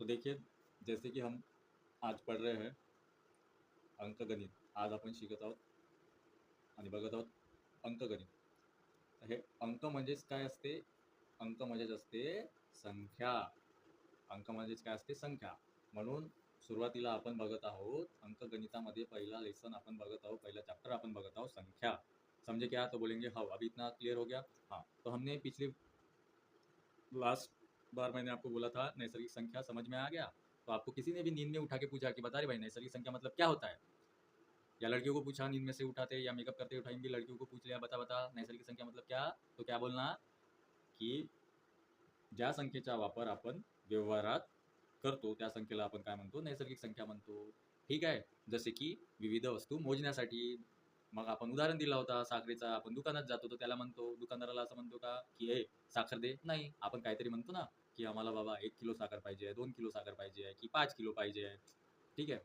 तो देखिए, जैसे की हम आज पढ़ रहे हैं अंकगणित आज आपण शिकत आहोत बघत आहोत अंकगणित अंक म्हणजेच असते? अंक असते संख्या। अंक म्हणजेच असते? संख्या. म्हणून सुरुवातीला आपण बघत आहोत अंकगणितामध्ये पहिला लेसन अपन बघत आहोत, पहिला चैप्टर अपन बघत आहोत, संख्या. समझे क्या तो बोलेंगे हाँ अभी इतना क्लियर हो गया? हाँ तो हमने पिछले लास्ट बार मैंने आपको बोला था नैसर्गिक संख्या समझ में आ गया। तो आपको किसी ने भी नींद में उठा के पूछा कि बता रहे भाई नैसर्गिक संख्या मतलब क्या होता है? या लड़कियों को पूछा नींद में से उठाते या मेकअप करते उठाएंगे लड़कियों को पूछ लिया बता बता नैसर्गिक संख्या मतलब क्या? तो क्या बोलना? की ज्या संख्येचा वापर आपण व्यवहारात करतो त्या संख्येला आपण काय म्हणतो? नैसर्गिक संख्या म्हणतो. ठीक आहे? जसे की विविध वस्तू मोजण्यासाठी. मग आपण उदाहरण दिला होता साखरेचा. आपण दुकानात जातो तर त्याला म्हणतो दुकानदाराला असं म्हणतो का की हे साखर दे. नाही आपण काहीतरी म्हणतो ना. की आम्हाला बाबा एक किलो साखर पाहिजे आहे, दोन किलो साखर पाहिजे आहे, की पाच किलो पाहिजे आहे. ठीक आहे?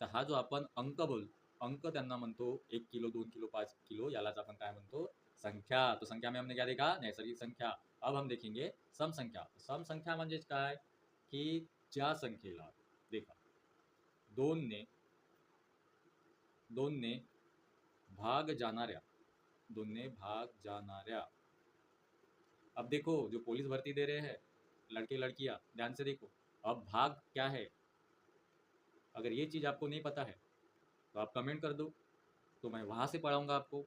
तर हा जो आपण अंक बोल, अंक त्यांना म्हणतो, एक किलो, दोन किलो, पाच किलो, यालाच आपण काय म्हणतो? संख्या. तो संख्या में हमने क्या देखा, नैसर्गिक संख्या. अब हम देखेंगे सम संख्या सम संख्या म्हणजेच काय? की ज्या संख्येला, देखा, दोनने दोनने भाग जानाऱ्या दोनने भाग जानाऱ्या अब देखो, जो पुलिस भर्ती दे रहे हैं लड़के लड़कियाँ ध्यान से देखो। अब भाग क्या है? अगर ये चीज़ आपको नहीं पता है तो आप कमेंट कर दो। तो मैं वहाँ से पढ़ाऊँगा आपको।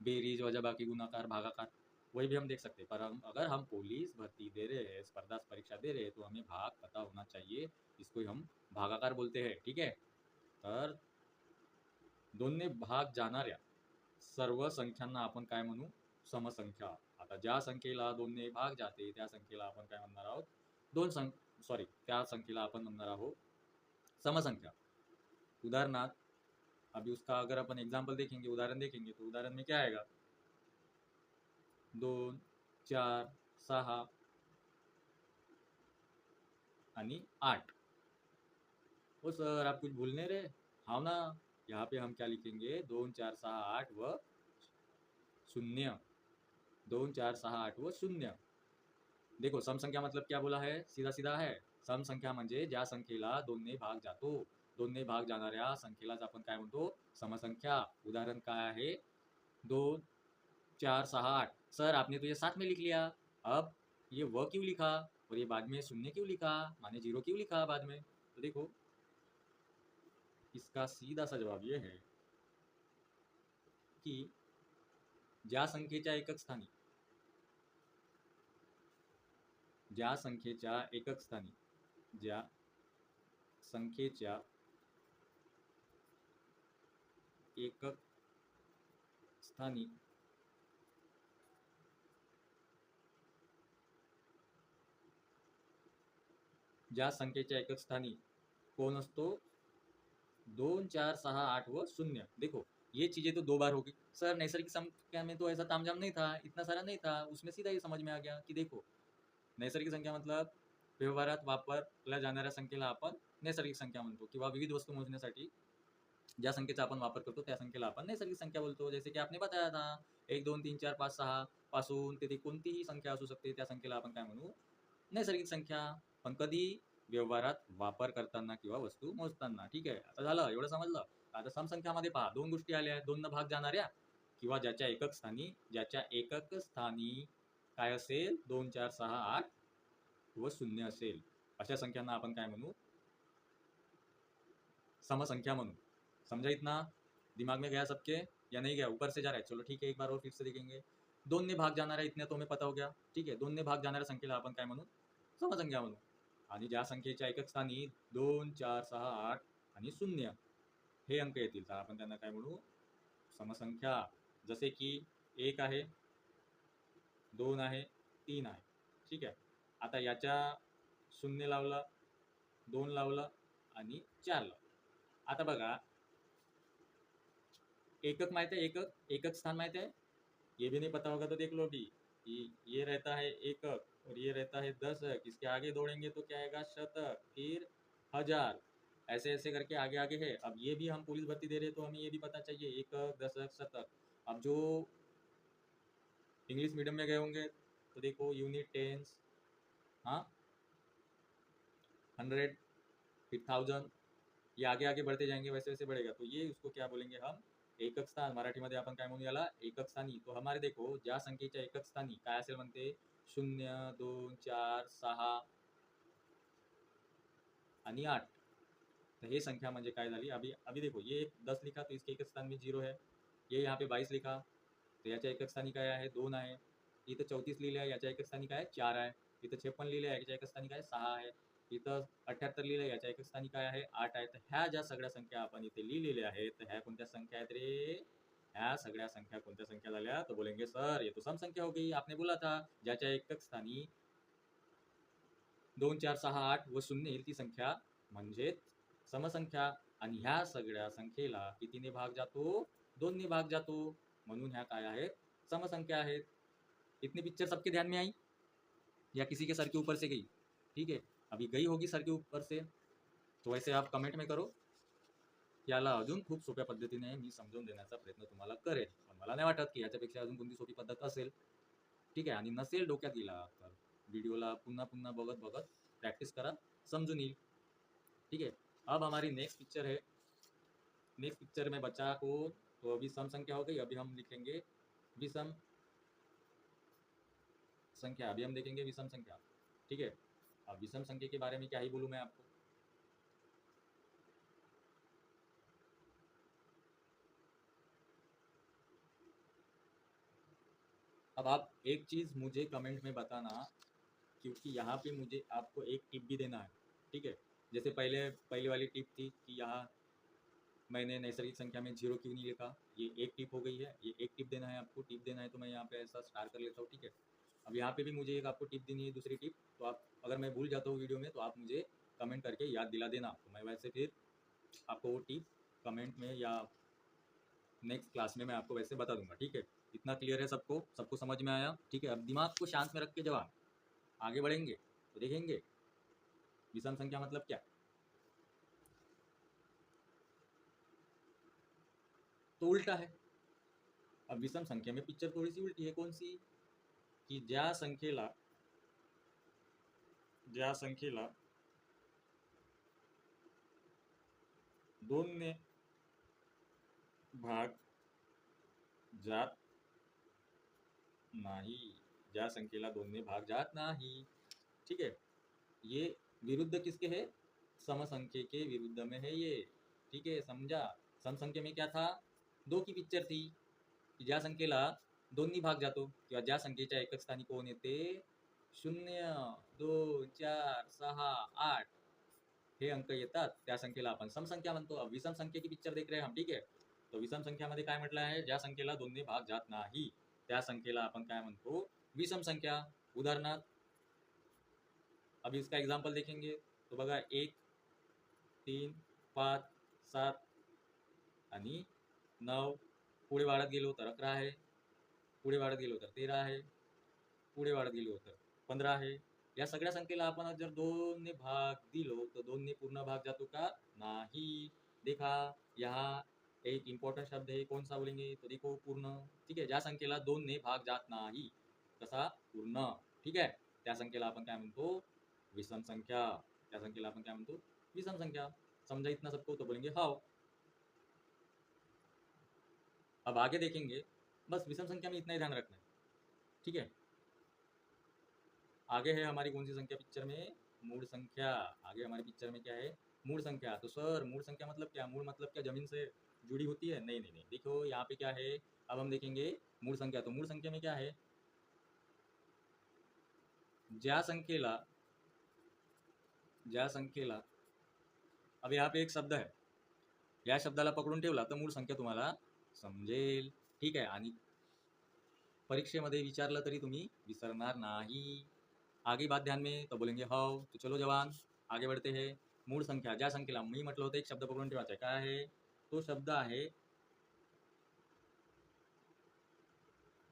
बेरीज वजह बाकी गुनाकार, भागाकार, वही भी हम देख सकते हैं। पर हम, अगर हम पुलिस भर्ती दे रहे हैं, स्पर्धा परीक्षा दे रहे हैं तो हमें भाग पता होना चाहिए। इसको हम भागाकार बोलते हैं, ठीक है? तर दोनने भाग जाणाऱ्या सर्व संख्यांना आपण काय म्हणू? समसंख्या। आता ज्या संख्येला दोनने भाग जाते, त्या संख्येला आपण काय म्हणणार आहोत? दोन सं सॉरी त्या संख्येला आपण म्हणणार आहोत समसंख्या. उदाहरणार्थ अभी उसका अगर अपन एग्ज़ाम्पल देखेंगे, उदाहरण देखेंगे तो उदाहरण में क्या आएगा? दोन, चार, सहा आठ. ओ सर, आप कुछ भूल नहीं रहे? हाँ ना? यहाँ पे हम क्या लिखेंगे? दोन, चार, सहा, आठ व शून्य. दोन, चार, सहा, आठ, व शून्य. देखो, सम संख्या मतलब क्या बोला है? सीधा सीधा है. सम संख्या म्हणजे ज्या संख्येला दोनने भाग जातो दोनने भाग जाणाऱ्या संख्येलाच समसंख्या. उदाहरण काय आहे? दोन, चार, सहा, आठ. सर, आपने तो ये साथ में लिख लिया. अब ये व क्यों लिखा? और ये बाद में शून्य क्यों लिखा? माने ज़ीरो क्यों लिखा बाद में? तो देखो, इसका सीधा सा जवाब ये है की ज्या संख्येच्या एकक स्थानी ज्या संख्येच्या एकक स्थानी, ज्या संख्येच्या एकक स्थानी ज्या संख्येच्या एकक स्थानी कौन असतो? दोन, चार, सहा, आठ व शून्य. देखो, ये चीज़ें तो दो बार होगी. सर, नैसर्गिक संख्या में तो ऐसा तामझाम नहीं था, इतना सारा नहीं था, उसमें सीधा ये समझ में आ गया कि देखो नैसर्गिक संख्या मतलब व्यवहारात वापरल्या जाणाऱ्या संख्येला आपण नैसर्गिक संख्या म्हणतो किंवा विविध वस्तू मोजण्यासाठी ज्या संख्येचा आपण वापर करतो त्या संख्येला आपण नैसर्गिक संख्या बोलतो. जैसे की आपण बताया था एक दोन तीन चार पाच सहा पासून ते कोणतीही संख्या असू शकते त्या संख्येला आपण काय म्हणू? नैसर्गिक संख्या. पण कधी? व्यवहारात वापर करताना किंवा वस्तू मोजताना. ठीक आहे? आता झालं. एवढं समजलं? आता समसंख्यामध्ये पहा. दोन गोष्टी आल्या आहेत. दोन भाग जाणाऱ्या किंवा ज्याच्या एकक स्थानी ज्याच्या एकक स्थानी काय असेल? दोन चार सहा आठ व शून्य असेल. अशा संख्यांना आपण काय म्हणू? समसंख्या म्हणू. समझा इतना दिमाग में गया सबके या नहीं गया ऊपर से जा रहा है. चलो ठीक है एक बार और फिर से देखेंगे. दोन ने भाग जाणाऱ्या इतने तो हमें पता हो गया. ठीक आहे दोन ने भाग जाणाऱ्या संख्येला आपण काय म्हणू? समसंख्या म्हणू. आणि ज्या संख्येच्या एकक स्थानी दोन चार सहा आठ आणि शून्य हे अंक येतील. तर आपण त्यांना काय म्हणू? समसंख्या. जसे की एक आहे दोन आहे, तीन आहे. ठीक आहे? आता याच्या शून्य लावलं, दोन लावलं आणि चार लावलं. आता बघा, एकक माहित है एकक? एकक स्थान माहित है ये भी नहीं पता होगा तो देख लो भी ये रहता है एकक और ये रहता है दशक इसके आगे दौड़ेंगे तो क्या आएगा? शतक, फिर हज़ार। ऐसे ऐसे करके आगे आगे है। अब ये भी हम पुलिस भर्ती दे रहे तो हमें ये भी पता चाहिए। एकक, दशक, शतक। अब जो इंग्लिश मीडियम में गए होंगे। तो देखो यूनिट टेंस हाँ हंड्रेड फिर थाउजंड ये आगे आगे बढ़ते जाएँगे, वैसे वैसे बढ़ेगा। तो ये उसको क्या बोलेंगे हम? एकक स्थान मराठीमध्ये आपण काय म्हणू याला एकक स्थानी। तो हमारे देखो ज्या संख्येच्या एकक स्थानी। म्हणते शून्य, दोन, चार, सहा आठ। तो ये संख्या अभी अभी देखो, ये एक दस लिखा तो इसके एक स्थान में ज़ीरो है। ये यहाँ पे बाईस लिखा। तर याच्या एकक स्थानी काय आहे? दोन आहे. इथं चौतीस लिहिले आहे याच्या एकक स्थानी काय चार आहे. इथं छप्पन लिहिले आहे याच्या एकक स्थानी काय सहा आहे. इथं अठ्याहत्तर लिहिलं याच्या एकक स्थानी काय आहे? आठ आहे. तर ह्या ज्या सगळ्या संख्या आपण इथे लिहिलेल्या आहेत तर ह्या कोणत्या संख्या आहेत रे? ह्या सगळ्या संख्या कोणत्या संख्या झाल्या? तर बोलेंगे सर ये तो सम संख्या हो गई. आपने बोला था. ज्याच्या एकक स्थानी दोन चार सहा आठ व शून्य येईल ती संख्या. म्हणजेच समसंख्या. आणि ह्या सगळ्या संख्येला कितीने भाग जातो? दोनने भाग जातो. म्हणून ह्या काय आहेत समसंख्या आहेत इतनी पिक्चर सबके ध्यान में आई? या किसी के सर के ऊपर से गई? ठीक है, अभी गई होगी सर के ऊपर से। तो वैसे आप कमेंट में करो, याला अजून खूप सोप्या पद्धतीने मी समजावून देण्याचा प्रयत्न तुम्हाला करेन पण मला नाही वाटत की याच्यापेक्षा अजून कोणती सोपी पद्धत असेल. ठीक आहे, आणि नसेल डोक्यात गेला, तर व्हिडिओला पुन्हा पुन्हा बघत बघत प्रैक्टिस करा समझून येईल. ठीक है अब हमारी नेक्स्ट पिक्चर है. नेक्स्ट पिक्चर में बच्चा को तो अभी सम संख्या हो गई, अभी हम लिखेंगे विषम संख्या, अभी हम देखेंगे विषम संख्या, ठीक है? अब विषम संख्या के बारे में क्या ही बोलूँ मैं आपको? अब आप एक चीज़ मुझे कमेंट में बताना, क्योंकि यहाँ पे मुझे आपको एक टिप भी देना है, ठीक है? जैसे पहले पहले वाली टिप थी कि यहाँ मैंने नैसर्गिक संख्या में ज़ीरो क्यों नहीं लिखा? ये एक टिप हो गई है, ये एक टिप देना है आपको टिप देना है तो मैं यहाँ पे ऐसा स्टार कर लेता हूँ, ठीक है? अब यहाँ पे भी मुझे एक आपको टिप देनी है दूसरी टिप तो आप, अगर मैं भूल जाता हूँ वीडियो में तो आप मुझे कमेंट करके याद दिला देना तो मैं वैसे फिर आपको वो टिप कमेंट में या नेक्स्ट क्लास में मैं आपको वैसे बता दूँगा, ठीक है? इतना क्लियर है सबको सबको समझ में आया, ठीक है? अब दिमाग को शांत में रख के जवाब। आगे बढ़ेंगे तो देखेंगे। विषम संख्या मतलब क्या? तो उल्टा है। अब विषम संख्या में पिक्चर थोड़ी सी उल्टी है, कौन सी? की ज्या संख्येला ज्या संख्येला दोन ने भाग जात नाही. ज्या संख्येला दोन ने भाग जात नाही. ठीक है ये विरुद्ध किसके है? समसंख्य के विरुद्ध में है ये. ठीक है, समझा? समसंख्या में क्या था? दो की पिक्चर थी की ज्या संख्येला दोन्ही भाग जातो, किंवा ज्या संख्येच्या एकक स्थानी कोण येते? शून्य, दोन, चार, सहा, आठ हे अंक येतात. त्या संख्येला आपण समसंख्या म्हणतो. अब विषम संख्या की पिक्चर देख रहे हम, ठीक आहे? तो विषम संख्यामध्ये काय म्हटलं आहे? ज्या संख्येला दोन्ही भाग जात नाही, त्या संख्येला आपण काय म्हणतो? विषम संख्या. उदाहरणार्थ अभी इसका एग्ज़ाम्पल देखेंगे. तो बघा, एक, तीन, पाच, सात आणि नऊ पुढे वाढत गेलो तर अकरा आहे पुढे वाढत गेलो तर तेरा आहे पुढे वाढत गेलो तर पंधरा आहे या सगळ्या संख्येला आपण जर दोनने भाग दिलो, तर दोनने पूर्ण भाग जातो का? नाही. देखा, यहाँ एक इम्पॉर्टंट शब्द है कौन सा बोलेंगे? तो देखो पूर्ण. ठीक आहे, ज्या संख्येला दोनने भाग जात नाही, तसा पूर्ण. ठीक आहे, त्या आपण काय म्हणतो? विषम संख्या. त्या आपण काय म्हणतो? विषम संख्या. समझा इतना सबको तो बोलेंगे हाउ अब आगे देखेंगे, बस विषम संख्या में इतना ही ध्यान रखना है। ठीक है? आगे है हमारी कौन सी संख्या पिक्चर में? मूल संख्या। आगे हमारी पिक्चर में क्या है? मूल संख्या। तो सर मूल संख्या मतलब क्या? मूल मतलब क्या ज़मीन से जुड़ी होती है? नहीं नहीं नहीं। देखो, यहाँ पे क्या है? अब हम देखेंगे मूल संख्या। तो मूल संख्या में क्या है? ज्या संख्येला ज्या संख्येला। अब यहाँ पे एक शब्द है। या शब्दाला पकडून ठेवला, तर मूळ संख्या तुम्हाला समजेल. ठीक आहे. आणि परीक्षेमध्ये विचारलं तरी तुम्ही विसरणार नाही. आगे बात ध्यान में तो बोलेंगे हाव तो चलो जवान. आगे बढ़ते हैं. मूळ संख्या ज्या संख्येला मी म्हटलं होतं एक शब्द पकडून ठेवायचा आहे. काय आहे? तो शब्द आहे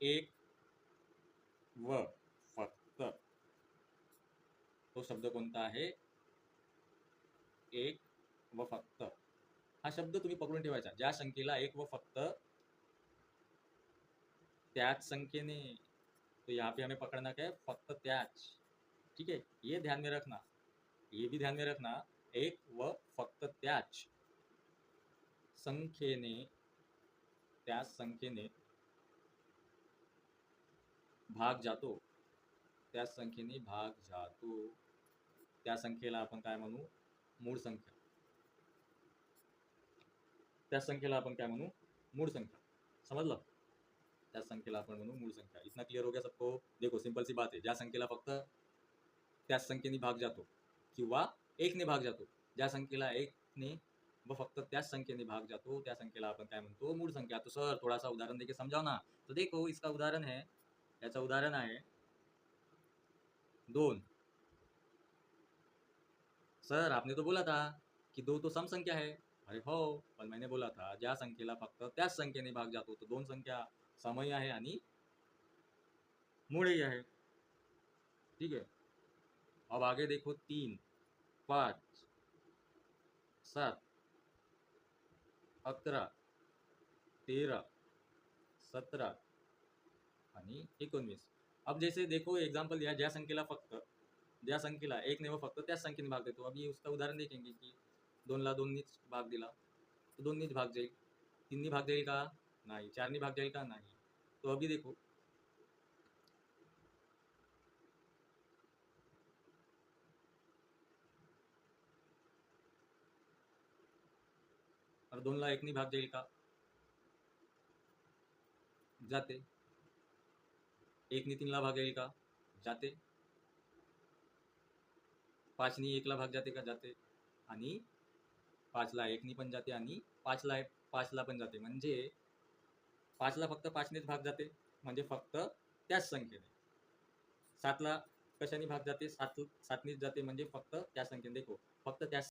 एक व फक्त. तो शब्द कोणता आहे? एक व फक्त. हा शब्द तुम्ही पकडून ठेवायचा. ज्या संख्येला एक व फक्त त्याच संख्येने तो यहाँ पे हमें पकड़ना क्या? है फक्त त्याच. ठीक है ये ध्यान में रखना. ये भी ध्यान में रखना. एक व फक्त त्याच संख्येने त्याच संख्येने भाग जातो. त्याच संख्येने भाग जातो. त्या संख्येला आपण काय म्हणू? मूळ संख्या. त्या संख्येला आपण काय म्हणू? मूळ संख्या. समजलं? त्या संख्येला आपण म्हणू मूळ संख्या. इतना क्लियर हो गया सबको? देखो सिंपल सी बात है ज्या संख्येला फक्त त्याच संख्येने भाग जातो किंवा एकने भाग जातो, ज्या संख्येला एकने व फक्त त्याच संख्येने भाग जातो, त्या संख्येला आपण काय म्हणतो? मूळ संख्या. तो सर थोड़ा सा उदाहरण देके समझाओ ना. तो देखो, इसका उदाहरण है. याचं उदाहरण आहे. दोन. सर, आपने तो बोला था कि दो तो सम संख्या है. अरे हो, पण मैंने बोला था, ज्या संख्येला फक्त त्याच संख्येने भाग जातो तो दोन संख्या समही आहे आणि मूळही आहे. ठीक है अब आगे देखो तीन, पाँच, सात, अकरा तेरह सतरा आणि एकोणवीस. अब जैसे देखो एग्ज़ाम्पल दिया, ज्या संख्येला फक्त, ज्या संख्येला एक ने व फक्त त्याच संख्येने भाग देतो. अभी उसका उदाहरण देखेंगे की दोनला दोननीच भाग दिला. तो दोननीच भाग जाईल. तीननी भाग जाईल का? नाही. चारनी भाग जाईल का? नाही. तो अभी देखो. और दोनला एकनी भाग जाईल का? जाते. एकनी तीनला भाग जाईल का? जाते. पाचनी एकला भाग जाते का? जाते. पाचला एकनी पण जाते आणि पाचला एक पाचला पण जाते. म्हणजे पाचला फक्त पाचनेच भाग जाते. म्हणजे फक्त त्याच संख्येने. सातला कशाने भाग जाते? सात सातनीच जाते. म्हणजे फक्त त्या संख्येने देखो.